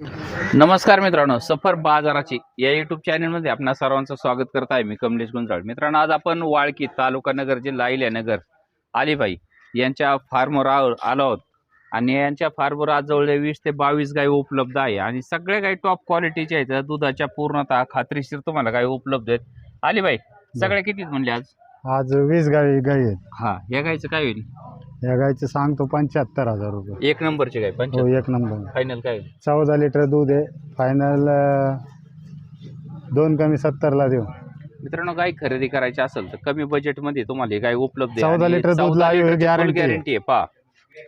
नमस्कार मित्रांनो सफर बाजाराची या युट्यूब चॅनलमध्ये आपणा सर्वांचं स्वागत करत आहे मी कमलेश गुंजाळ. मित्रांनो आज आपण वाळकी तालुका नगर जिल्हा अहिल्यानगर अलिबाई यांच्या फार्मवर आलो आहोत. आणि यांच्या फार्मवर आज जवळ वीस ते बावीस गाई उपलब्ध आहे. आणि सगळ्या गाई टॉप क्वालिटीच्या आहेत. दुधाच्या पूर्णतः खात्रीशीर तुम्हाला गाई उपलब्ध आहेत. अलिबाई सगळ्या कितीत म्हणले आज? आज वीस गाई गाई आहेत. हा या गाईचं काय होईल? या गाईचं सांगतो पंच्याहत्तर हजार रुपये. एक नंबरची गाय हो पंच एक नंबर. फायनल काय होईल? चौदा लिटर दूध आहे. फायनल दोन कमी सत्तरला देऊ. मित्रांनो गाय खरेदी करायची असेल तर कमी बजेटमध्ये तुम्हाला ही गाय उपलब्ध 14 लिटर दूध guarantee आहे. गॅरंटी आहे. पा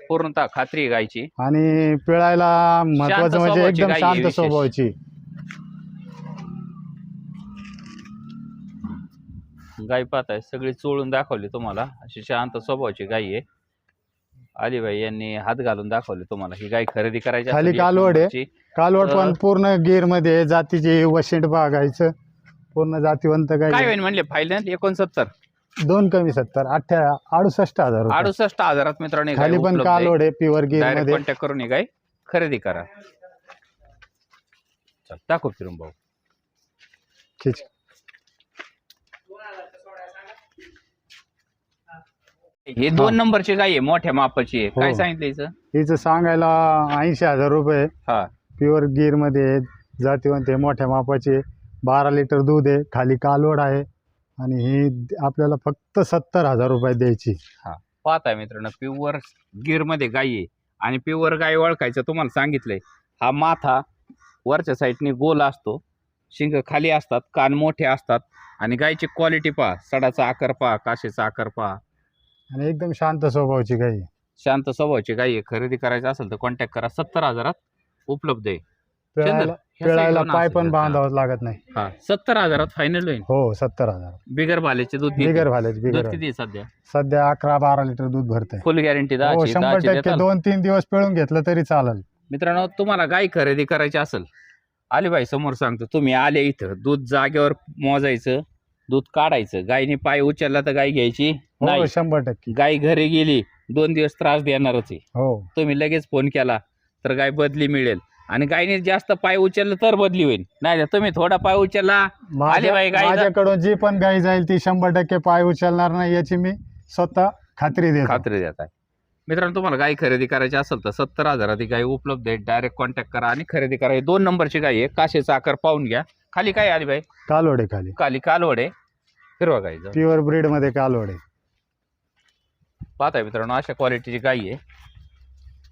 पूर्णतः खात्री आहे गायची. आणि पिळायला महत्वाचं म्हणजे स्वभावाची एकदम आहे शांत विशेष. स्वभावाची. गाय पाहताय सगळी चोळून दाखवली तुम्हाला. अशी शांत स्वभावाची गाय आहे. अलिबाई यांनी हात घालून दाखवले तुम्हाला. ही गाय खरेदी करायची खाली असेल एक कालवड आहे. नंबरची, कालवड पण पूर्ण गिरमध्ये जातीची वशिंड बागायचं पूर्ण जातीवंत काय होईल म्हणले फायनल एकोणसत्तर? दोन कमी सत्तर. अठ्ठ्या अडुसष्ट हजार रुपये. अडुसष्ट हजारात मित्रांनो गाय खाली पण आहे. कालवड आहे प्युअर गिर डायरेक्टमध्ये कॉन्टॅक्ट करून ही गाय खरेदी करा. चल दाखव फिरून भाऊ. ठीक हे दोन नंबरची गाय आहे मोठ्या मापाची आहे. काय हो. सांगितलं हिचं? हिचं सांगायला ऐंशी हजार रुपये हा. प्युअर गिरमध्ये जातीवंत आहे मोठ्या मापाचे बारा लिटर दूध आहे खाली कालवड आहे. आणि ही आपल्याला फक्त सत्तर हजार रुपये द्यायची. पाहताय मित्रांनो प्युअर गिरमध्ये गाय आहे. आणि प्युअर गाय ओळखायचं तुम्हाला सांगितलंय. हा माथा वरच्या साईडने गोल असतो. शिंग खाली असतात कान मोठे असतात. आणि गायची क्वालिटी पहा. सडाचा आकार पहा काशीचा आकार पहा. आणि एकदम शांत स्वभावाची गाई. आहे. शांत स्वभावाची गाय आहे. खरेदी करायची असेल तर कॉन्टॅक्ट करा. सत्तर हजारात उपलब्ध आहे. पिळायला ह्या पाय पण. बांधावं लागत नाही. हा सत्तर हजारात फायनल होईल. हो सत्तर हजार. बिगर भाल्याचे दूध किती? बिगर दूध बिगर. किती आहे सध्या? सध्या अकरा बारा लिटर दूध भरतंय. फुल गॅरंटी हो दहाची शंभर दहाची टक्के देताल? दोन तीन दिवस पिळून घेतलं तरी चालेल. मित्रांनो तुम्हाला गाय खरेदी करायची असेल अलिबाई समोर सांगतो तुम्ही आले इथं दूध जागेवर मोजायचं दूध काढायचं. गायने पाय उचलला तर गाय घ्यायची हो नाही. शंभर टक्के. गाय घरी गेली दोन दिवस त्रास देणारच आहे. हो. तुम्ही लगेच फोन केला तर गाय बदली मिळेल. आणि गायने जास्त पाय उचललं तर बदली होईल. नाही तर तुम्ही थोडा पाय उचलला माझ्या- बाई, गाई जा- माझ्याकडून जी पण गाई जाईल ती शंभर टक्के पाय उचलणार नाही याची मी स्वतः खात्री देतो. खात्री देत आहे. मित्रांनो तुम्हाला गाय खरेदी करायची असेल तर सत्तर हजारात ही गाय उपलब्ध आहे. डायरेक्ट कॉन्टॅक्ट करा आणि खरेदी करा. ही दोन नंबरची गाय आहे. काशेचा आकार पाहून घ्या. खाली काय आली बाई कालवड खाली. खाली कालवड. आहे फिरवा गाई जाऊ प्युअर ब्रीडमध्ये कालवड. आहे पाहताय मित्रांनो अशा क्वालिटीची गाई आहे.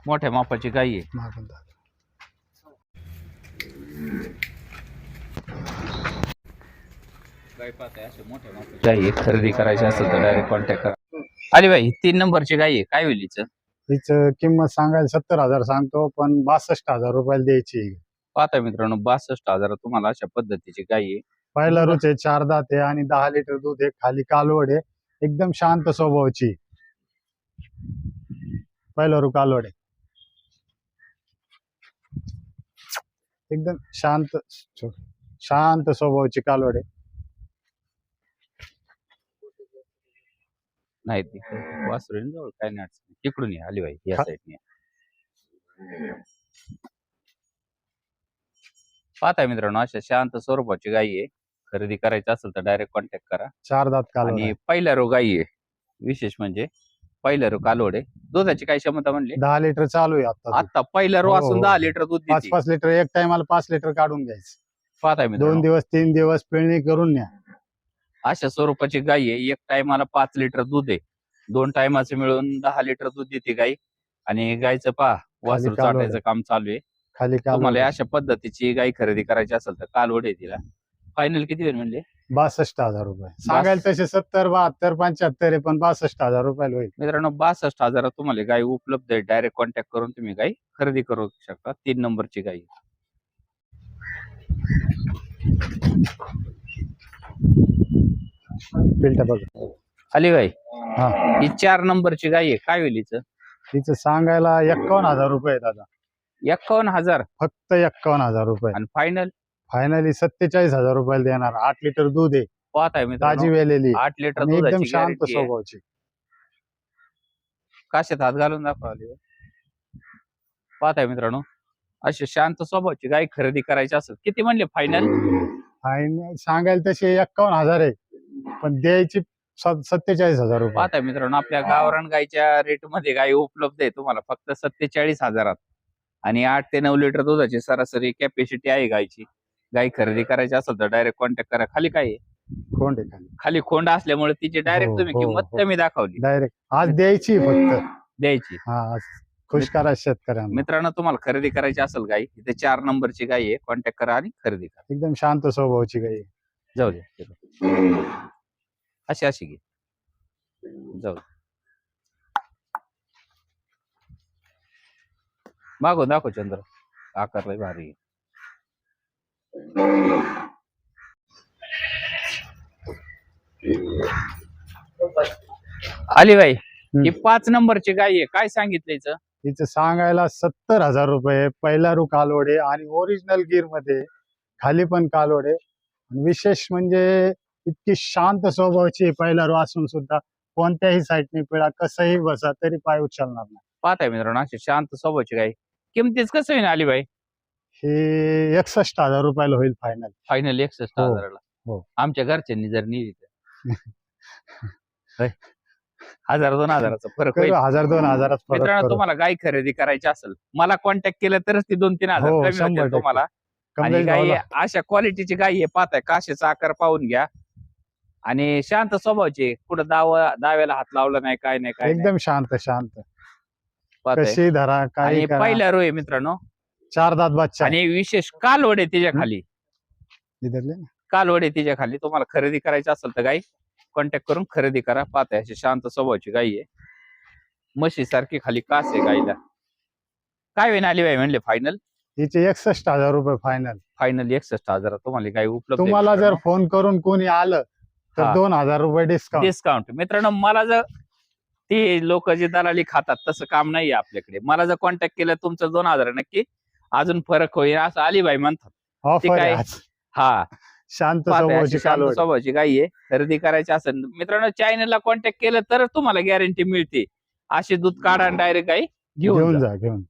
मोठ्या मापाची गाई आहे. मागून दाखव. गाय पाहताय अशा मोठ्या मापाची गाई आहे. खरेदी करायची असेल तर डायरेक्ट कॉन्टॅक्ट करा. आली बाई ही तीन नंबरची गाई आहे. काय होईल हिचं? हिचं किंमत सांगायला सत्तर हजार सांगतो पण बासष्ट हजार रुपयाला द्यायची पाहताय मित्रांनो बासष्ट हजारात तुम्हाला अशा पद्धतीची आहे. पहिला रुच आहे चार दात आहे आणि दहा लिटर दूध आहे खाली कालवड आहे. एकदम शांत स्वभावाची. पहिला रू कालवड आहे. एकदम शांत शांत स्वभावाची कालवड आहे. नाही ती वासरून जवळ काय नाही अडचण. इकडून ये आली बाई या. साईडने पाहताय मित्रांनो अशा शांत स्वरूपाची गाई आहे. खरेदी करायची असेल तर डायरेक्ट कॉन्टॅक्ट करा. चार दात कालवड आणि. पहिल्या रो गाई आहे. विशेष म्हणजे पहिल्या रो कालवड आहे. दुधाची काय क्षमता म्हणली? दहा लिटर चालू आहे आता. आता पहिला रो हो, असून हो. दहा लिटर दूध पाच देते. पाच लिटर एक टायमाला पाच लिटर काढून घ्यायचं. पाहताय दोन मित्रांनो दिवस तीन दिवस पिळणी करून न्या. अशा स्वरूपाची गाय आहे. एक टायमाला पाच लिटर दूध आहे. दोन टायमाचं मिळून दहा लिटर दूध देते गाय आणि गायचं पहा वासरू आहे. चाटायचं काम चालू आहे. खाली तुम्हाला अशा पद्धतीची गाय खरेदी करायची असेल तर कालवड आहे तिला. फायनल किती होईल म्हणजे बासष्ट हजार रुपये. सांगायला तसे सत्तर बहात्तर पंच्याहत्तर आहे पण बासष्ट हजार रुपयाला होईल. मित्रांनो बासष्ट हजारात तुम्हाला गाय उपलब्ध आहे. डायरेक्ट कॉन्टॅक्ट करून तुम्ही गाय खरेदी करू शकता. तीन नंबरची गाय पिल्ट बघ. आली गाय हा. ही चार नंबरची गाय आहे. काय होईल हिचं? तिचं सांगायला एक्कावन्न हजार रुपये आहे दादा. एक्कावन्न हजार. फक्त एक्कावन्न हजार रुपये. आणि फायनल फायनली सत्तेचाळीस हजार रुपयाला देणार. आठ लिटर दूध आहे. पाहत आहे ताजी मित्रांनो वेलेली आठ लिटर आणि एकदम दुधाची शांत guarantee आहे. स्वभावाची. काशात हात घालून दाखवा आली पाहत आहे मित्रांनो. अशी शांत स्वभावाची गाय खरेदी करायची असेल किती म्हणले फायनल फाईन सांगायला तसे एक्कावन्न हजार आहे. पण द्यायची स- सत्तेचाळीस हजार रुपये. पाहता मित्रांनो आपल्या गावरान गायच्या रेटमध्ये गाय उपलब्ध आहे. तुम्हाला फक्त सत्तेचाळीस हजारात. आणि आठ ते नऊ लिटर दुधाची सरासरी कॅपॅसिटी आहे गायची. गाय खरेदी करायची असेल तर डायरेक्ट कॉन्टॅक्ट करा. खाली काय आहे? कोंडे खाली. खाली खोंड असल्यामुळे तिची डायरेक्ट हो, तुम्ही हो, किंमत हो. कमी दाखवली. डायरेक्ट आज द्यायची फक्त. द्यायची. हा आज खुश करा शेतकऱ्यांना. मित्रांनो तुम्हाला खरेदी करायची असेल गाय इथे चार नंबरची गाय आहे. कॉन्टॅक्ट करा आणि खरेदी करा. एकदम शांत स्वभावाची आहे. जाऊ दे. अशी अशी घे. जाऊ दे. मागून दाखव चंद्र. आकार लय भारी. आली बाई ही पाच नंबरची गाय आहे. काय सांगितलं हिचं? तिचं सांगायला सत्तर हजार रुपये पहिला रू कालवडे आणि ओरिजिनल गिरमध्ये खाली पण कालवडे विशेष म्हणजे इतकी शांत स्वभावाची पहिला रू असून सुद्धा कोणत्याही साईडने पिळा कसंही बसा तरी पाय उचलणार नाही. पाहताय मित्रांनो अशी शांत स्वभावाची गाय. किमतीच कसं होईल आली बाई हे एकसष्ट हजार रुपयाला होईल फायनल फायनल एकसष्ट हो, हजाराला हो. आमच्या घरच्यांनी जर नेली तर होय. हजार दोन हजाराचा फरक होईल हजार दोन हजारात फरक मित्रांनो करू. तुम्हाला गाय खरेदी करायची असेल मला कॉन्टॅक्ट केलं तरच ती दोन तीन हजार हो, कमी शंभर होतील टक्के. तुम्हाला आणि कमलेश भाऊला अशा क्वालिटीची गाय आहे पाहताय काशेचा आकार पाहून घ्या आणि शांत स्वभावची कुठं दाव दाव्याला हात लावला नाही काय नाही काय नाही. एकदम शांत शांत पाहताय. कशी धरा आणि काही करा. पहिल्या रो आहे मित्रांनो. चार दात बच्चा. आहे. आणि विशेष कालवड आहे तिच्या खाली. इधरले ना? कालवड आहे तिच्या खाली. तुम्हाला खरेदी करायची असेल तर गाई कॉन्टॅक्ट करून खरेदी करा. पाहताय अशी शांत स्वभावाची गाई आहे. म्हशी सारखी खाली कास आहे गाईला. काय वेळ आली बाई म्हणले फायनल हिचे एकसष्ट हजार रुपये फायनल फायनल एकसष्ट हजारात तुम्हाला गाय उपलब्ध आहे तुम्हाला जर मित्रांनो. फोन करून कोणी आलं तर. दोन हजार रुपये डिस्काउंट डिस्काउंट मित्रांनो मला जर ती लोक जी दलाली खातात तसं काम नाही आपल्याकडे. मला जर कॉन्टॅक्ट केलं तुमचं दोन हजार नक्की. अजून फरक होईल. असं अलिबाई म्हणतात. ऑफर काय? हा. शांत स्वभावाची गाई आहे. खरेदी करायची असेल मित्रांनो चॅनलला कॉन्टॅक्ट केलं तर तुम्हाला गॅरंटी मिळते. अशी दूध काढा आणि डायरेक्ट गाई घेऊन जा. घेऊन.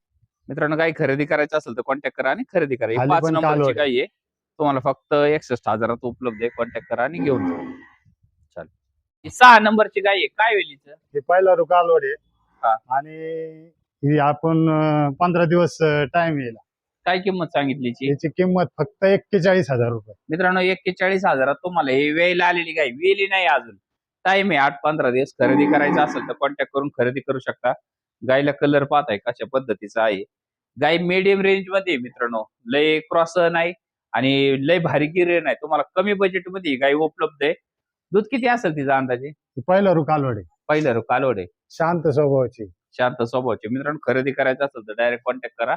मित्रांनो गाई खरेदी करायची असेल तर कॉन्टॅक्ट करा आणि खरेदी करा. ही पाच नंबरची कालवड. आहे. तुम्हाला फक्त एकसष्ट हजारात उपलब्ध आहे. कॉन्टॅक्ट करा आणि घेऊन जा. ही सहा नंबरची गाई आहे. काय वेलीचं हे पहिला रू कालवड हा. आहे आणि ही आपण अं, पंधरा दिवस टाइम येईल. काय किंमत सांगितली हिची? याची किंमत फक्त एक्केचाळीस हजार रुपये. मित्रांनो एक्केचाळीस हजारात तुम्हाला हे वेळेला आलेली गाय. वेली नाही अजून. टाइम आहे आठ पंधरा दिवस. खरेदी करायचं असेल तर कॉन्टॅक्ट करून खरेदी करू शकता. गायला कलर पाहताय कशा पद्धतीचा आहे. गाय मिडियम रेंजमध्ये आहे मित्रांनो. लय क्रॉस नाही आणि लय भारी गिरे नाही तुम्हाला कमी बजेटमध्ये ही गाय उपलब्ध आहे. दूध किती असेल तिचा अंदाजे? पहिला रू कालवड. पहिलं रो आहे शांत स्वभावाची. शांत स्वभावचे. मित्रांनो खरेदी करायचं असेल तर डायरेक्ट कॉन्टॅक्ट करा.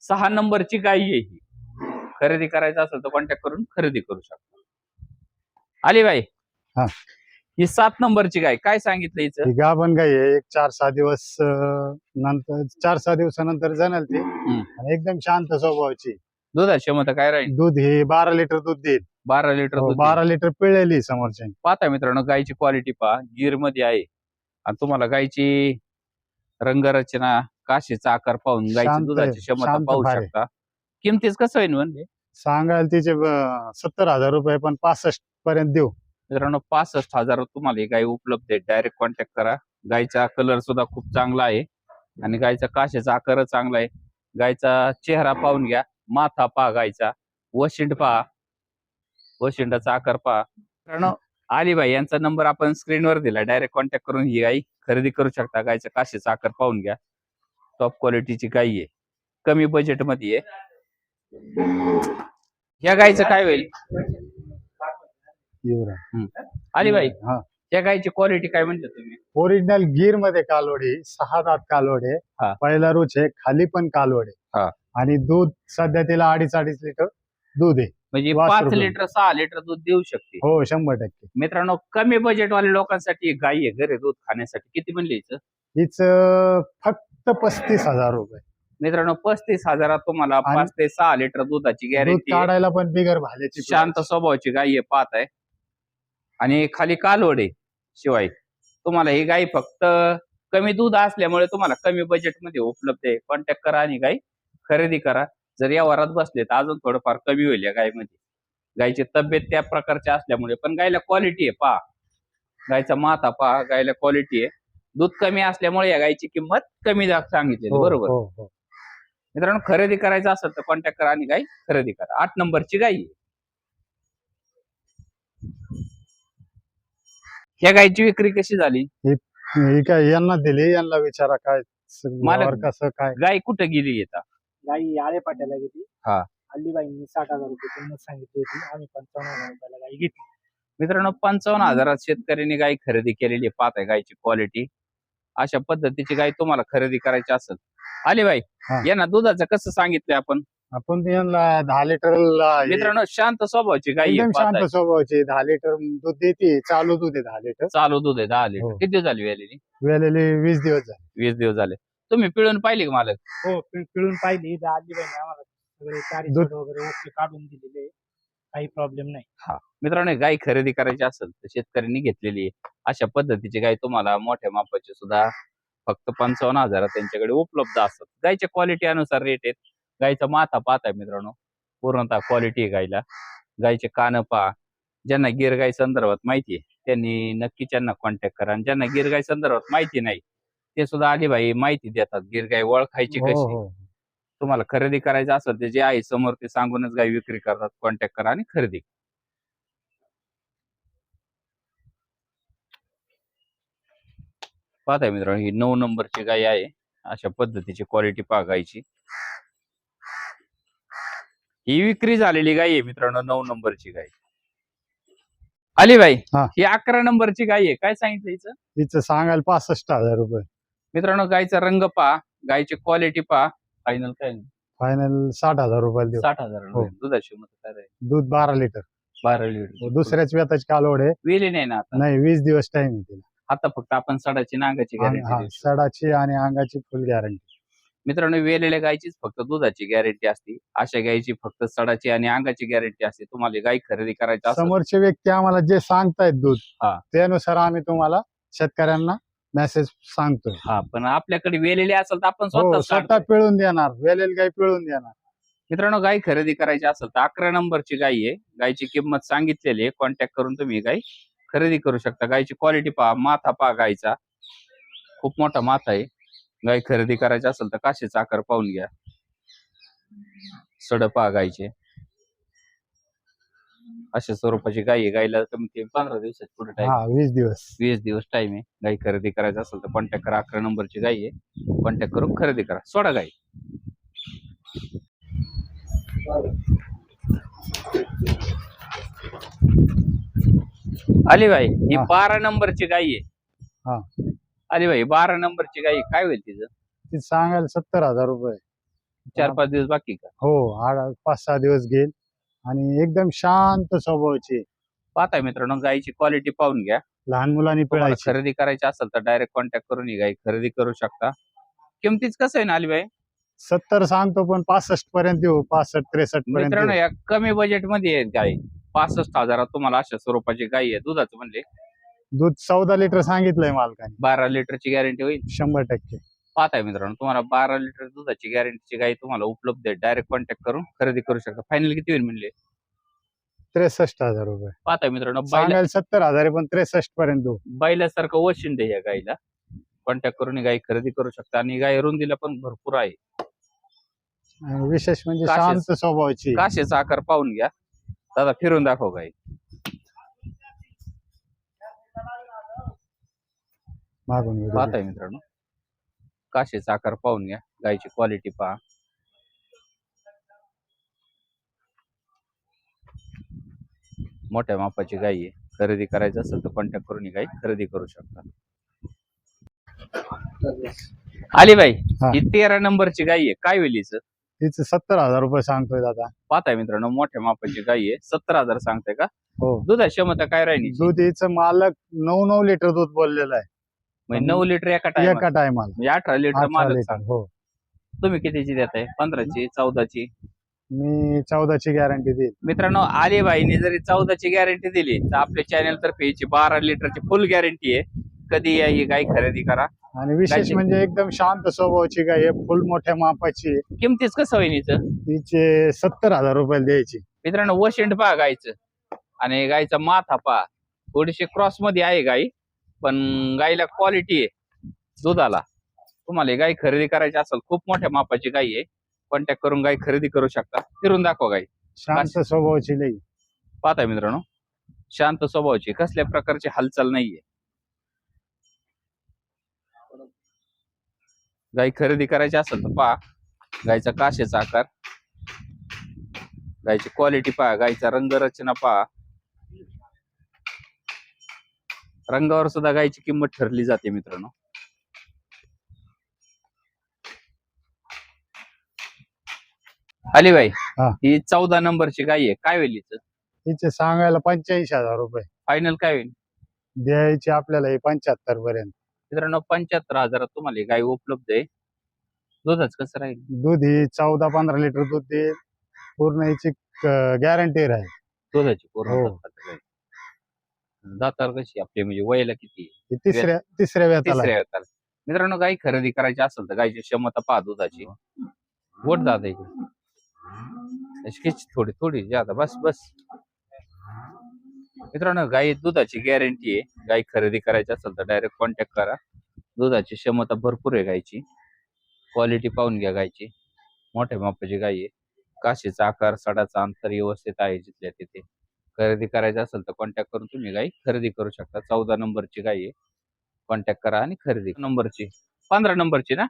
सहा नंबरची गाय आहे ही. खरेदी करायचं असेल तर कॉन्टॅक्ट करून खरेदी करू शकता. आली बाई. हा. ही सात नंबरची गाय. काय सांगितलं हिचं? ही गाभण गाई आहे. एक चार सहा दिवस अं, नंतर चार सहा दिवसानंतर जणल ती. आणि एकदम शांत स्वभावाची. दुधाची क्षमता काय राहील? दूध हे बारा लिटर दूध देईल. बारा लिटर हो, दूध बारा लिटर पिळलेली समोरच्या. पाहता मित्रांनो गायची क्वालिटी पहा. गिरमध्ये आहे. आणि तुम्हाला गायची रंगरचना काशीचा आकार पाहून गायची शांत- दुधाची क्षमता शांत पाहू फार आहे. शकता. किमतीच कसं होईल म्हणजे सांगायला तिचे सत्तर हजार रुपये पण पासष्ट पर्यंत देऊ. मित्रांनो पासष्ट हजारात तुम्हाला ही गाय उपलब्ध आहे डायरेक्ट कॉन्टॅक्ट करा. गायचा कलर सुद्धा खूप चांगला आहे. आणि गायचा काशेचा आकार चांगला आहे. गायचा चेहरा पाहून घ्या. माथा पहा गायचा वशिंड पहा. वशिंडाचा आकार पहा. मित्रांनो अलीबाई यांचा नंबर आपण स्क्रीनवर दिला. डायरेक्ट कॉन्टॅक्ट करून ही गाय खरेदी करू शकता. गायचा काशेचा आकार पाहून घ्या. टॉप क्वालिटीची गाय आहे. कमी बजेटमध्ये आहे. या गायचं काय होईल? अलीबाई हा. त्या गायची क्वालिटी काय म्हणते तुम्ही? ओरिजिनल गिरमध्ये कालवडी सहा दात कालवडे हा. पहिला रुच आहे. खाली पण कालवडे हा. आणि दूध सध्या तिला अडीच अडीच लिटर दूध आहे. म्हणजे वासरू पाच दूध. लिटर सहा लिटर दूध देऊ शकते. हो शंभर टक्के. मित्रांनो कमी बजेट वाल्या लोकांसाठी ही गाय आहे घरी दूध खाण्यासाठी. किती म्हणले हिचं? हिच फक्त पस्तीस हजार रुपये. मित्रांनो पस्तीस हजारात तुम्हाला आणि- पाच ते सहा लिटर दुधाची दूध गॅरंटी काढायला पण बिगर भाल्याची शांत स्वभावाची गाय आहे पाहत आहे. आणि खाली कालवड आहे शिवाय. तुम्हाला ही गाय फक्त कमी दूध असल्यामुळे तुम्हाला कमी बजेटमध्ये उपलब्ध आहे. कॉन्टॅक्ट करा आणि गाय खरेदी करा. जर या वरात बसले तर अजून थोडंफार कमी होईल या गायमध्ये गायची तब्येत त्या प्रकारच्या असल्यामुळे पण गायला क्वालिटी आहे पहा गायचा माथा पहा गायला क्वालिटी आहे. दूध कमी असल्यामुळे या गायची किंमत कमी सांगितलेली हो, बरोबर? हो हो. मित्रांनो खरेदी करायचं असेल तर कॉन्टॅक्ट करा आणि गाय खरेदी करा. आठ नंबरची गाय आहे. या गायची विक्री कशी झाली? ही काय यांना दिली? यांना विचारा काय मालक- कसं काय? गाय कुठं गेली येतात गाई आळे पाट्याला घेतली. हा. अल्लीबाईंनी साठ हजार रुपये किंमत सांगितली होती. आम्ही पंचावन्न हजार रुपयाला गाई घेतली. मित्रांनो पंचावन्न हजारात शेतकऱ्यांनी गाय खरेदी केलेली आहे. पाहत आहे गायची क्वालिटी अशा पद्धतीची गाय तुम्हाला खरेदी करायची असेल. आली बाई हा. यांना दुधाचं कसं सांगितलंय आपण? आपण यांना दहा लिटरला हे- मित्रांनो शांत स्वभावाची गाय आहे, एकदम पाहत शांत. स्वभावाची. दहा लिटर दूध देते. चालू दूध आहे दहा लिटर. चालू दूध आहे दहा लिटर. हो. किती दिवस झाली वेलेली? वेळेले वीस दिवस झाले. वीस दिवस झाले. तुम्ही पिळून पाहिली का मालक? हो पि- पिळून पाहिली. तर अल्लीबाईंनी आम्हाला सगळे चारी दूध- वगैरे ओके काढून दिलेले. काही प्रॉब्लेम नाही. मित्रांनो गाय खरेदी करायची असेल तर शेतकऱ्यांनी घेतलेली आहे. अशा पद्धतीची गाय तुम्हाला मोठ्या मापाची सुद्धा फक्त पंचावन्न हजारात त्यांच्याकडे उपलब्ध असतात. गायच्या क्वालिटी अनुसार रेट आहेत. गायचा माथा पाहत आहे मित्रांनो. पूर्णतः क्वालिटी आहे गायला गायचे कान पहा. ज्यांना गिर गाय संदर्भात माहिती आहे त्यांनी नक्की त्यांना कॉन्टॅक्ट करा. आणि ज्यांना गिर गाय संदर्भात माहिती नाही ते सुद्धा अलिबाई माहिती देतात गिर गाय ओळखायची हो, कशी. हो. तुम्हाला खरेदी करायचं असेल ते जे आहे समोर ते सांगूनच गाय विक्री करतात कॉन्टॅक्ट करा आणि खरेदी. करा. पाहताय मित्रांनो ही नऊ नंबरची गाय आहे. अशा पद्धतीची क्वालिटी पहा गायची ही विक्री झालेली गाय आहे मित्रांनो नऊ नंबरची गाय. आली बाई हा. ही अकरा नंबरची गाय आहे. काय सांगितलं हिचं? हिचं सांगायला पासष्ट हजार रुपये. मित्रांनो गायचा रंग पहा. गायची क्वालिटी पहा. फायनल काय? फायनल साठ हजार रुपयाला देऊ. साठ हजार हो. दुधाची मत काय राहील? दूध बारा लिटर बारा लिटर दुसऱ्याच व्यताची कालवड आहे. वेली नाही ना आता. नाही वीस दिवस टाइम आहे तिला. आता फक्त आपण सडाची नांगाची हा, गॅरंटी सडाची आणि अंगाची फुल गॅरंटी मित्रांनो वेलेल्या गायचीच फक्त दुधाची गॅरंटी असते. अशा गायची फक्त सडाची आणि अंगाची गॅरंटी असते. तुम्हाला गाय खरेदी करायची असेल समोरचे व्यक्ती आम्हाला जे सांगतायत दूध हा. त्यानुसार आम्ही तुम्हाला शेतकऱ्यांना मेसेज सांगतोय. हा पण आपल्याकडे वेलेली असेल तर आपण हो स्वतः. पिळून देणार. वेलेल गाई पिळून देणार. मित्रांनो गाय खरेदी करायची असेल तर अकरा नंबरची गाय आहे. गायची किंमत सांगितलेली आहे. कॉन्टॅक्ट करून तुम्ही गाय खरेदी करू शकता. गायची क्वालिटी पहा. माथा पहा गायचा खूप मोठा माथा आहे. गाय खरेदी करायची असेल तर काशीचा आकार पाहून घ्या. सड पहा गायचे अशा स्वरूपाची गाय आहे. गायला कमीत कमी पंधरा दिवसात पुढे टाइम हा वीस दिवस. वीस दिवस टाइम आहे. गाय खरेदी करायचं असेल तर कॉन्टॅक्ट करा. अकरा नंबरची गाय आहे. कॉन्टॅक्ट करून खरेदी करा. सोडा गाय. आली बाई ही हा. बारा नंबरची गाय आहे. हा. आली बाई बारा नंबरची गाय आहे. काय होईल तिचं? ती सांगायला सत्तर हजार रुपये. चार. पाच दिवस बाकी का? हो आठ पाच सहा दिवस घेईल. आणि एकदम शांत स्वभावाची. पाहताय मित्रांनो गायची क्वालिटी पाहून घ्या. लहान मुलांनी तुम्हाला पिळायची. खरेदी करायची असेल तर डायरेक्ट कॉन्टॅक्ट करून ही गाय खरेदी करू शकता. किमतीच कसं आहे ना अलीबाई? सत्तर सांगतो पण पासष्ट पर्यंत देऊ. पासष्ट त्रेसष्ट पर्यंत मित्रांनो देऊ. या कमी बजेटमध्ये आहेत गाय पासष्ट हजारात तुम्हाला अशा स्वरूपाची गाय आहे. दुधाचं म्हणले. दूध चौदा लिटर सांगितलंय मालकाने. बारा लिटरची गॅरंटी होईल. शंभर टक्के. पाहताय मित्रांनो तुम्हाला बारा लिटर दुधाची गॅरंटीची गाय तुम्हाला उपलब्ध आहे. डायरेक्ट कॉन्टॅक्ट करून खरेदी करू शकता. फायनल किती होईल म्हणले? त्रेसष्ट हजार रुपये. पाहताय मित्रांनो बैला सांगायला सत्तर हजार आहे पण त्रेसष्ट पर्यंत देऊ. बैलासारखं वशिंड आहे या गायला कॉन्टॅक्ट करून ही गाय खरेदी करू शकता. आणि गाय रुंदीला पण भरपूर आहे. आणि विशेष म्हणजे काशीच. शांत स्वभावाची. काशेचा आकार पाहून घ्या. दादा फिरून दाखव गाय मागून पाहताय मित्रांनो. काशेचा आकार पाहून घ्या. गायची क्वालिटी पहा. मोठ्या मापाची गाय आहे. खरेदी करायचं असेल तर कॉन्टॅक्ट करून ही गाय खरेदी करू शकता. आली बाई हा. तेरा नंबरची गाय आहे. काय हिचं? तिचं सत्तर हजार रुपये सांगतोय दादा. पाहताय मित्रांनो मोठ्या मापाची गाय आहे. सत्तर हजार सांगते का? हो. दुधा क्षमता काय राहिली? दूध हिचं मालक नऊ नऊ लिटर दूध बोललेलं आहे. म्हणजे नऊ लिटर एका एका टायमाला म्हणजे अठरा लिटर हो. तुम्ही कितीची देताय? पंधराची चौदाची? मी चौदाची गॅरंटी देईल मित्रांनो आलीबाईने जरी चौदाची गॅरंटी दिली तर आपल्या चॅनल तर्फे हिची बारा लिटरची फुल गॅरंटी आहे. कधी या ही गाय खरेदी करा. आणि विशेष गायची- म्हणजे एकदम शांत स्वभावाची गाय आहे. फुल मोठ्या मापाची आहे. किमतीच कसं वहिनीचं तिचे सत्तर हजार रुपये द्यायची. मित्रांनो वशेंड पहा गायचं आणि गायचा माथा पहा. थोडीशी क्रॉसमध्ये आहे गाई. पण गाईला क्वालिटी आहे. दुधाला. तुम्हाला गाय खरेदी करायची असेल खूप मोठ्या मापाची गाई आहे. कॉन्टॅक्ट करून गाय खरेदी करू शकता. फिरून दाखवा गाई. शांत स्वभावाची लई. पाहताय मित्रांनो. शांत स्वभावाची. कसल्या प्रकारची हालचाल नाहीये. गाय खरेदी करायची असेल तर पहा. गायचा काशेचा आकार. गायची क्वालिटी पहा. गायचा रंगरचना पहा. रंगावर सुद्धा गायची किंमत ठरली जाते मित्रांनो. अली बाई हा. ही चौदा नंबरची गाय आहे. काय होईल हिचं? तिचे सांगायला पंच्याऐंशी हजार रुपये. फायनल काय होईल? द्यायचे आपल्याला हे पंच्याहत्तर पर्यंत. मित्रांनो पंच्याहत्तर हजारात तुम्हाला ही गाय उपलब्ध आहे. दुधाच कसं राहील? दूध ही चौदा पंधरा लिटर दूध देईल पूर्ण याची गॅरंटी राहील. दुधाची पूर्ण हो. दातार कशी? आपली म्हणजे वयाला किती? ही तिसऱ्या तिसऱ्या व्यताला तिसऱ्या मित्रांनो गाय खरेदी करायची असेल तर गायची क्षमता पहा दुधाची. वोट किती थोडी थोडी जादा बस बस. मित्रांनो गाय दुधाची गॅरंटी आहे. गाय खरेदी करायची असेल तर डायरेक्ट कॉन्टॅक्ट करा. दुधाची क्षमता भरपूर आहे गायची क्वालिटी पाहून घ्या गायची मोठ्या मापाची गाय आहे. काशीचा आकार सडाचा अंतर व्यवस्थित आहे जिथल्या तिथे. खरेदी करायची असेल तर कॉन्टॅक्ट करून तुम्ही गाय खरेदी करू शकता. चौदा नंबरची गाय आहे. कॉन्टॅक्ट करा आणि खरेदी नंबरची. पंधरा नंबरची ना?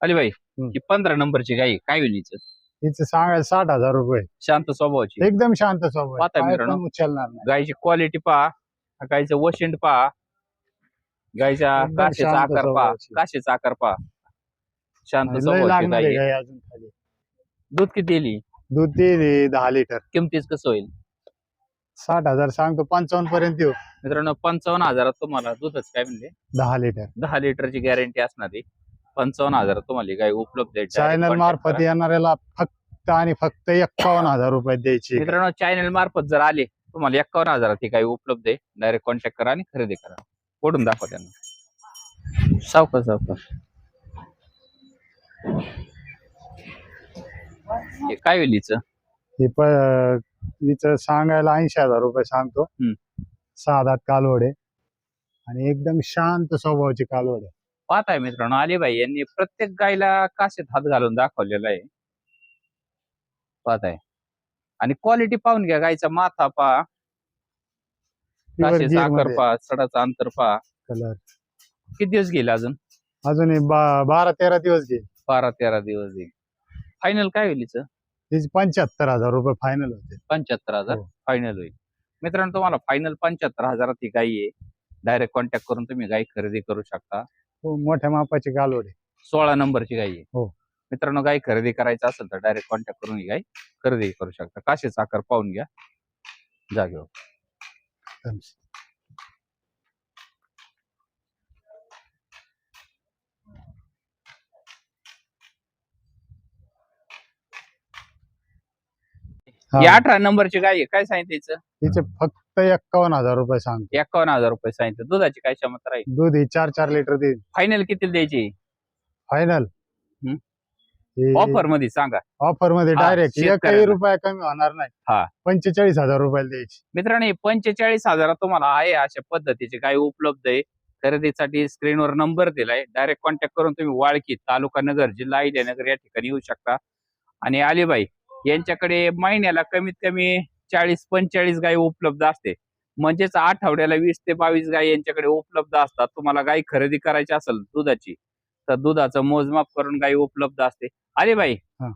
अलीबाई हम्म. ही पंधरा नंबरची गाय आहे. काय होईल हिचं? तिचे सांगायला साठ हजार रुपये. शांत स्वभावाची. एकदम शांत स्वभाव पाहता आहे. मित्रांनो. पण उचलणार नाही. गायची क्वालिटी पहा. गायचं वशिंड पहा. गायच्या एकदम काशेचा शांत आकार पहा. स्वभावाची. काशेचा आकार पहा. शांत लय स्वभावाची लागणार गाय आहे आहे. गाय अजून खाली. दूध किती दिली दूध देईल दहा लिटर. किमतीच कसं होईल? साठ हजार सांगतो पंचावन्न पर्यंत येऊ. मित्रांनो पंचावन्न हजारात तुम्हाला दूधच काय म्हणले? दहा लिटर. दहा लिटरची गॅरंटी असणार पंचावन्न हजारात तुम्हाला गाय उपलब्ध आहे. चॅनल मार्फत. येणाऱ्याला फक्त आणि फक्त एक्कावन्न हजार रुपये द्यायची. मित्रांनो चॅनल मार्फत जर आले तुम्हाला एक्कावन्न हजारात ही गाय उपलब्ध आहे. डायरेक्ट कॉन्टॅक्ट करा आणि खरेदी करा. ओढून दाखवा त्यांना. सावका सावका हे काय हिचं? हे प हिचं सांगायला ऐंशी हजार रुपये सांगतो. हम्म. दात कालवडे. आणि एकदम शांत स्वभावाची कालवडे. पाहताय मित्रांनो अलीबाई यांनी प्रत्येक गायला कासेत हात घालून दाखवलेला आहे. पाहताय. आणि क्वालिटी पाहून घ्या गायचा माथा पहा काशेचा आकार पहा सडाचा अंतर पहा कलर किती दिवस गेले अजून? अजून हे बा- बारा तेरा दिवस घेईल. बारा तेरा दिवस फायनल काय होईल हिचं? तिचे पंच्याहत्तर हजार रुपये फायनल होते. पंच्याहत्तर हजार हो. फायनल होईल. मित्रांनो तुम्हाला फायनल पंच्याहत्तर हजारात ही गाई आहे. डायरेक्ट कॉन्टॅक्ट करून तुम्ही गाई खरेदी करू शकता. खूप मोठ्या मापाची कालवडे सोळा नंबरची गाई आहे. हो. मित्रांनो गाई खरेदी करायचं असेल तर डायरेक्ट कॉन्टॅक्ट करून ही गाई खरेदी करू शकता. काशीचा आकार पाहून घ्या. जागेवर. हा, अठरा नंबरची गाई आहे? काय सांगितलं? तिचे फक्त एक्कावन्न हजार रुपये सांगतो. एकावन्न हजार रुपये सांगितलं. दुधाची काय क्षमता राहील? दूध ही चार चार लिटर देईल. फायनल किती द्यायची? फायनल हम्म. ऑफरमध्ये सांगा. ऑफरमध्ये हा, डायरेक्ट एकही शेतकऱ्यांना. रुपया कमी होणार हा. नाही पंचेचाळीस हजार रुपयाला द्यायची. मित्रांनो पंचेचाळीस हजारात तुम्हाला आहे अशा पद्धतीची गाय उपलब्ध आहे? खरेदीसाठी स्क्रीनवर नंबर दिलाय. डायरेक्ट कॉन्टॅक्ट करून तुम्ही वाळकी तालुका नगर जिल्हा अहिल्यानगर या ठिकाणी येऊ शकता. आणि अलीबाई यांच्याकडे महिन्याला कमीत कमी चाळीस पंचेचाळीस गाय उपलब्ध असते. म्हणजेच आठवड्याला वीस ते बावीस गाय यांच्याकडे उपलब्ध असतात. तुम्हाला गाय खरेदी करायची असेल दुधाची तर दुधाचं मोजमाप करून गाय उपलब्ध असते. अलीबाई हा.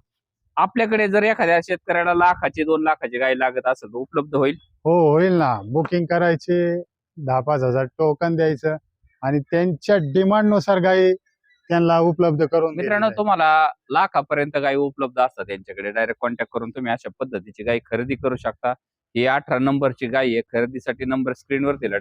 आपल्याकडे जर एखाद्या शेतकऱ्याला लाखाची दोन लाखाची गाय लागत असेल तर उपलब्ध होईल? हो होईल ना. बुकिंग करायचे दहा पाच हजार टोकन द्यायचं आणि त्यांच्या डिमांडनुसार गाई त्यांना उपलब्ध करून मित्रांनो. तुम्हाला लाखापर्यंत गाई उपलब्ध असतात त्यांच्याकडे. डायरेक्ट कॉन्टॅक्ट करून तुम्ही अशा पद्धतीची गाई खरेदी करू शकता. ही अठरा नंबरची गाय आहे. खरेदीसाठी नंबर स्क्रीनवर दिला.